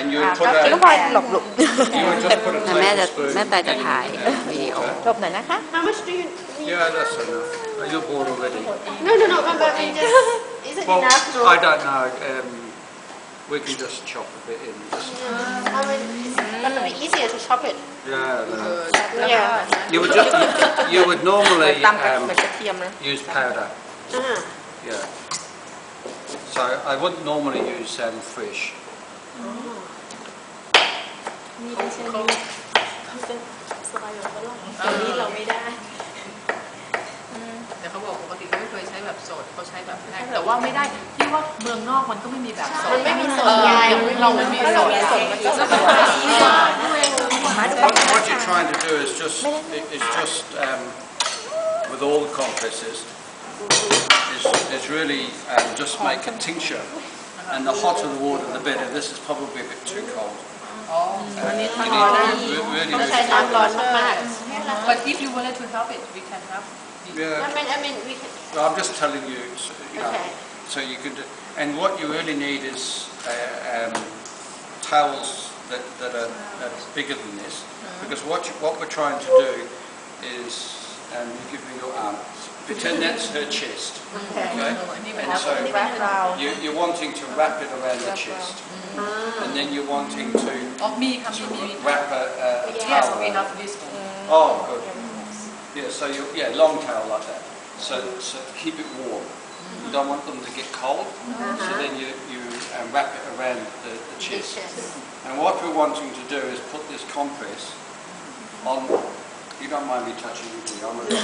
and you อ่า would ก็ put ก็ a พอยหลบหลบ you would just put a แม่จะ tablespoon แม่แต่จะ in- ถ่าย in, uh, วิดีโอ water. หลบหน่อยนะคะ How much do you need? Yeah, that's enough. Oh, You're bored already. No, no, no, but, but I mean, just, is it Well, enough? to- I don't know. Um, we can just chop a bit in. Just, Uh, I mean, it's gonna be easier to chop it. yeah, no. แล้วก็ You would just you would normally ตำกับ um, เหมือนกระเทียมนะ use powder. Uh-huh. Yeah. So I wouldn't normally use um, fish. เขาตอนนี้เราไม่ได้แต่เขาบอกปกติเขาไม่เคยใช้แบบสดเขาใช้แบบแห้งแต่ว่าไม่ได้ที่ว่าเมืองนอกมันก็ไม่มีแบบสดมันไม่มีสดเออไงเราไม่มีสดสดมันก็จะมาดู What, what you're trying to do is just is just um, with all the compresses is, is really um, just make a tincture. and the hotter the water, the better. This is probably a bit too cold. Oh, uh, need. really, oh. really, really But if you wanted to help it, we can help. Yeah. I mean, I mean, we can. Well, I'm just telling you, so, you okay. so you could, and what you really need is uh, um, towels that, that are, bigger than this, mm-hmm. because what you, what we're trying to do is um, and me your arm. Pretend that's her chest. Okay? And so you, you're wanting to wrap it around the chest. Mm. And then you're wanting to, to wrap a, a towel. Oh, good. Yeah, so you yeah, long towel like that. So, so keep it warm. You don't want them to get cold, so uh-huh. then you, you um, wrap it around the, the chest. And what we're wanting to do is put this compress on you don't mind me touching you, do you? I'm a Yeah,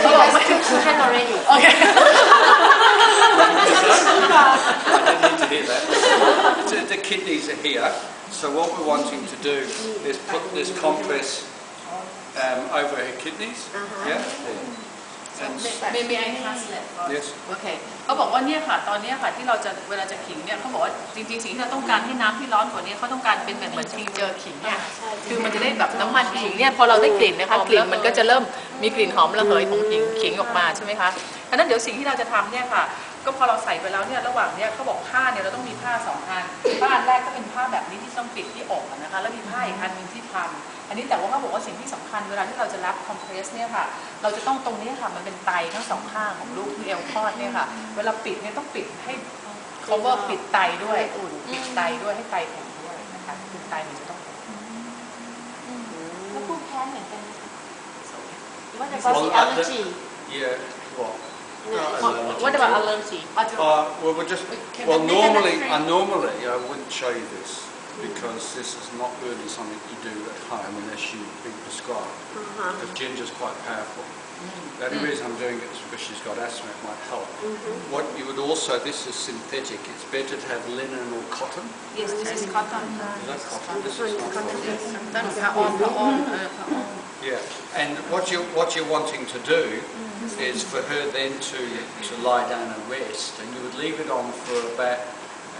she has two children already. I didn't need to hear that. The, the kidneys are here. So what we're wanting to do is put this compress um, over her kidneys. Yeah. And, ไม่ไม่ไอ้ translate ก่อน yes. โอเคเขาบอกว่าเนี่ยค่ะตอนเนี้ยค่ะที่เราจะเวลาจะขิงเนี่ยเขาบอกว่าจริงๆสิ่งที่เราต้องการให้น้ำที่ร้อนกว่านี้เขาต้องการเป็นแบบเหมือนทีเจอขิงเนี่ยคือมันจะได้แบบน้ำมันขิงเนี่ยพอเราได้กลิ่นนะคะกลิ่นมันก็จะเริ่มมีกลิ่นหอมระเหยของขิงขิงออกมาใช่ไหมคะเพราะฉะนั้นเดี๋ยวสิ่งที่เราจะทำเนี่ยค่ะก็พอเราใส่ไปแล้วเนี่ยระหว่างเนี่ยเขาบอกผ้าเนี่ยเราต้องมีผ้าสองอันผ้าอันแรกก็เป็นผ้าแบบนี้ที่ต้องปิดที่อกอะนะคะ แล้วมีผ้าอีกอันหนึงที่พันอันนี้แต่ว่าเขาบอกว่าสิ่งที่สำคัญเวลาที่เราจะรับคอมเพรสเนี่ยค่ะ เราจะต้องตรงนี้ค่ะมันเป็นไตทั้งสองข้างของลูกที่เอวคลอดเนี่ยค่ะ เวลาปิดเนี่ยต้องปิดให้ cover ปิดไตด้วยปิดไตด้วยให้ไตแข็งด้วยนะคะคือไตมันจะต้องแข็งแล้วผู้แพ้เหมือนกันนะคะ What Well, about the uh, the- allergy? Yeah. What? What about allergy Uh, well, we're just. Can Well, normally, I uh, normally I wouldn't show you this because this is not really something you do at home unless you've been prescribed. Uh-huh. Because ginger's quite powerful. The only reason I'm doing it is because she's got asthma. It might help. What you would also, this is synthetic. It's better to have linen or cotton. yes this is cotton Is that cotton? This is not cotton. Yeah, and what you what you're wanting to do mm -hmm. is for her then to to lie down and rest, and you would leave it on for about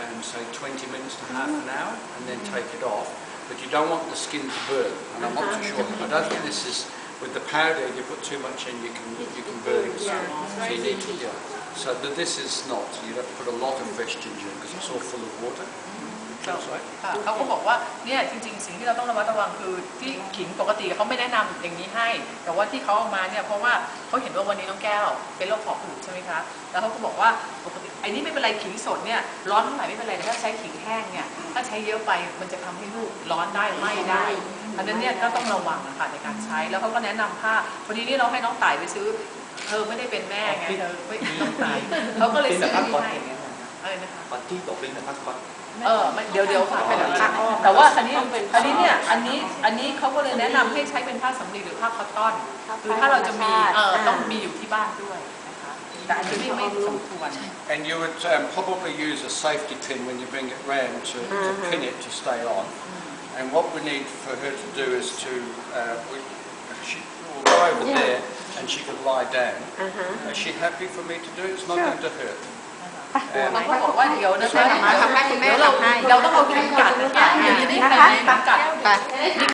um, say 20 minutes to half an hour, and then take it off. But you don't want the skin to burn, and I'm not too sure. I don't think this is with the powder. If you put too much in, you can you can burn. So, so you need to. Yeah. So this is not. You'd have to put a lot of fresh ginger because it's all full of water. That's right. ค่ะเขาก็บอกว่าเนี่ยจริง ๆ สิ่งที่เราต้องระมัดระวังคือที่ขิงปกติเขาไม่แนะนำอย่างนี้ให้ แต่ว่าที่เขาเอามาเนี่ยเพราะว่าเขาเห็นว่าวันนี้น้องแก้ว เป็นโรคหอบหืดใช่ไหมคะแล้วเขาก็บอกว่าปกติไอ้นี่ไม่เป็นไรขิงสดเนี่ยร้อนเท่าไหร่ไม่เป็นไรแต่ถ้าใช้ขิงแห้งเนี่ยถ้าใช้เยอะไปมันจะทำให้ลูกร้อนได้ไหม่ได้ อันนั้นเนี่ยก็ต้องระวังนะคะในการใช้แล้วเขาก็แนะนำผ้าวันนี้นี่เราให้น้องต่ายไปซื้อ เธอไม่ได้เป็นแม่ไงเธอไม่ต้องต่ายเขาก็เลยซื้อนี่ให้ อะไรนะคะ ปัดที่ตกเป็นแต่พักผ่อน เออไม่เดี๋ยวเดี๋ยวค่ะเป็นผ้าแต่ว่าอันนี้อันนี้เนี่ยอันนี้อันนี้เขาก็เลยแนะนำให้ใช้เป็นผ้าสำลีหรือผ้าคอตตอนคือถ้าเราจะมีเออต้องมีอยู่ที่บ้านด้วยนะคะแต่อันนี้ไม่ไม่สมควร And you would um, probably use a safety pin when you bring it round to, to pin it to stay on. And what we need for her to do is to, uh, we, she will go over there and she can lie down. Is she happy for me to do it? It's not going to hurt. มันก็บอกว่าเดี๋ยวนะคะเดี๋ยวเราเราต้องเอาครีมกัดนะครีมกัด